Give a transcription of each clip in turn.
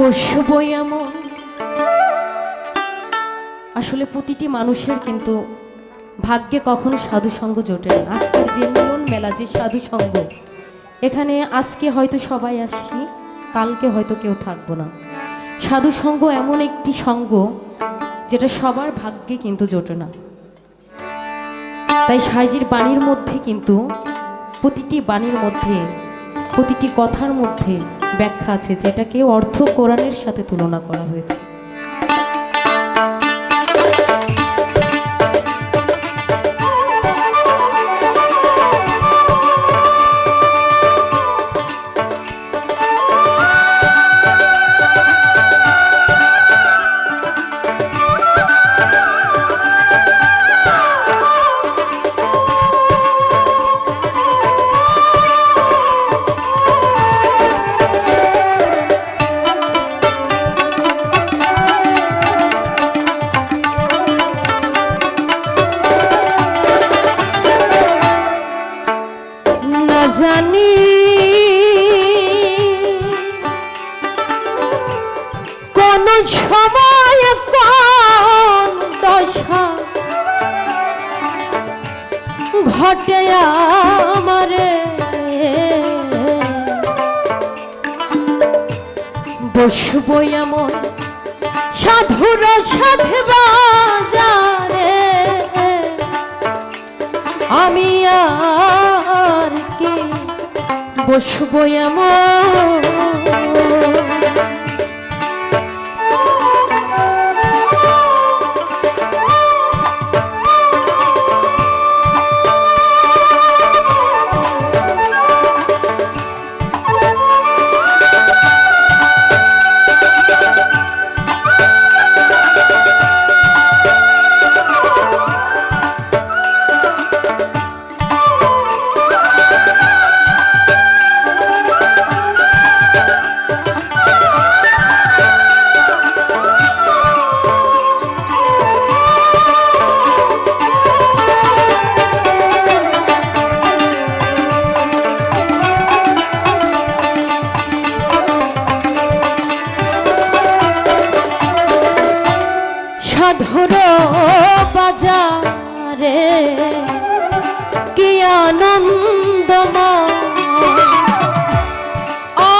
বসবো এমন। আসলে প্রতিটি মানুষের কিন্তু ভাগ্যে কখনো সাধু সঙ্গ জোটে না। আজকের যে মিলন মেলা, যে সাধু সঙ্গ এখানে আজকে হয়তো সবাই আসছি, কালকে হয়তো কেউ থাকব না। সাধু সঙ্গ এমন একটি সঙ্গ যেটা সবার ভাগ্যে কিন্তু জোটে না। তাই সাইজির বাণীর মধ্যে কিন্তু, প্রতিটি বাণীর মধ্যে, প্রতিটি কথার মধ্যে ব্যাখ্যা আছে যেটাকে অর্থ কোরআনের সাথে তুলনা করা হয়েছে। সময় কোন দশা ঘটে আমারে? বসবো এমন সাধুর সাথে বাজারে। আমি আর কি বসবো এমন সাধুর বাজারে কি আনন্দময়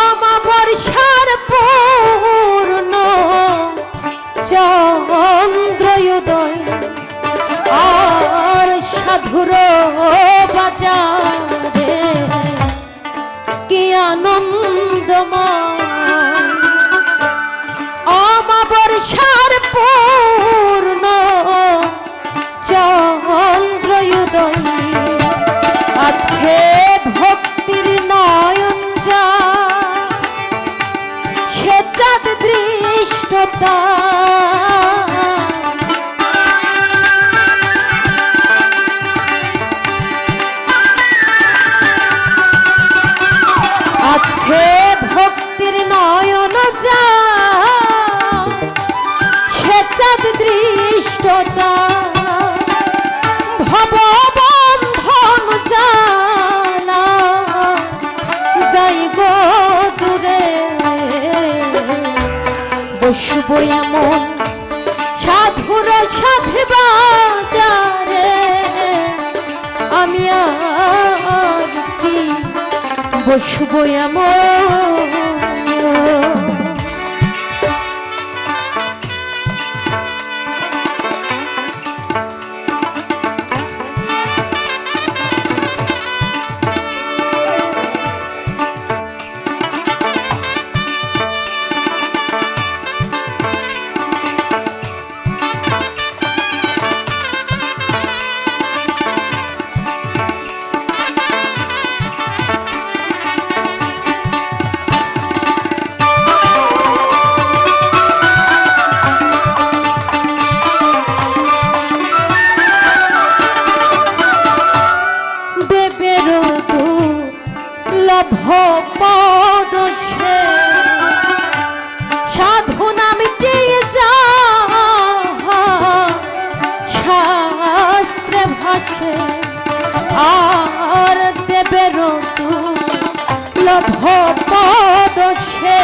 আমার সার পূর্ণ চন্দ্রোদয়। আর সাধুর বাজারে বসব এমন সাধুর সাথে বাজারে। আমি আর কি এমন ভবদোষে সাধু নামিটে যা শাস্ত্রে ভাসে, আর দেবের তু ভবদোষে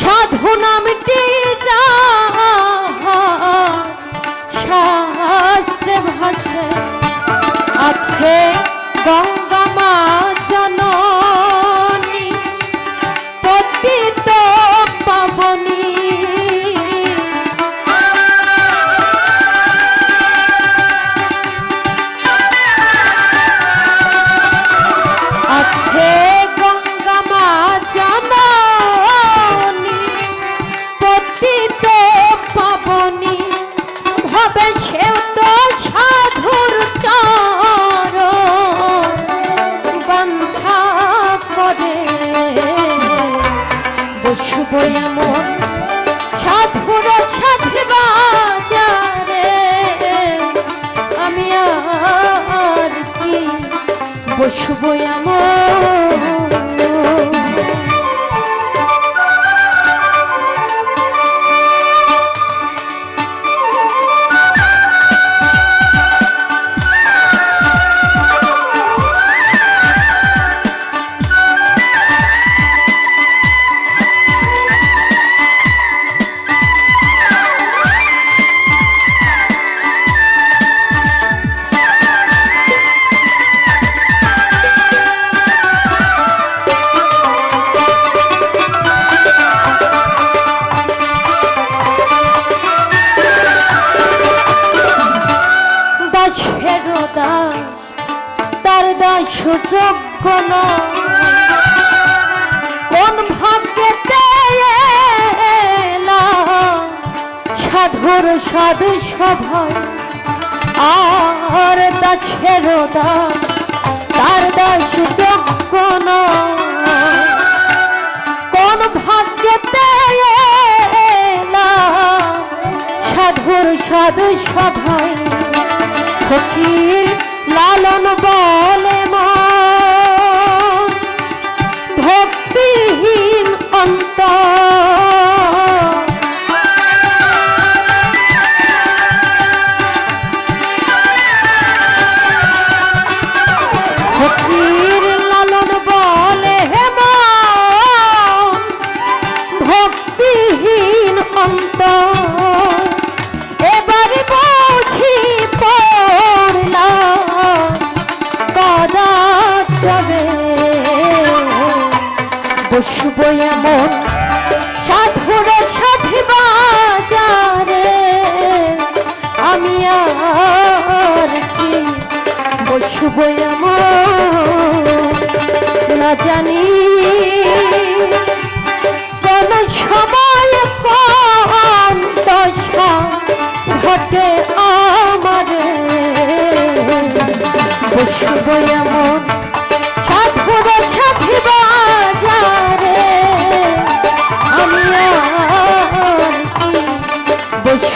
সাধু নামিটে যা শাস্ত্রে ভাসে, আছে বসব এমন নয় কোন এলাম? সাধুর সাধু সভায় আর দাস তার দাস যোগ্য কোন ভাগ্যেতে সাধুর সাধু সভায় ফকির লালন বলে বসব এমন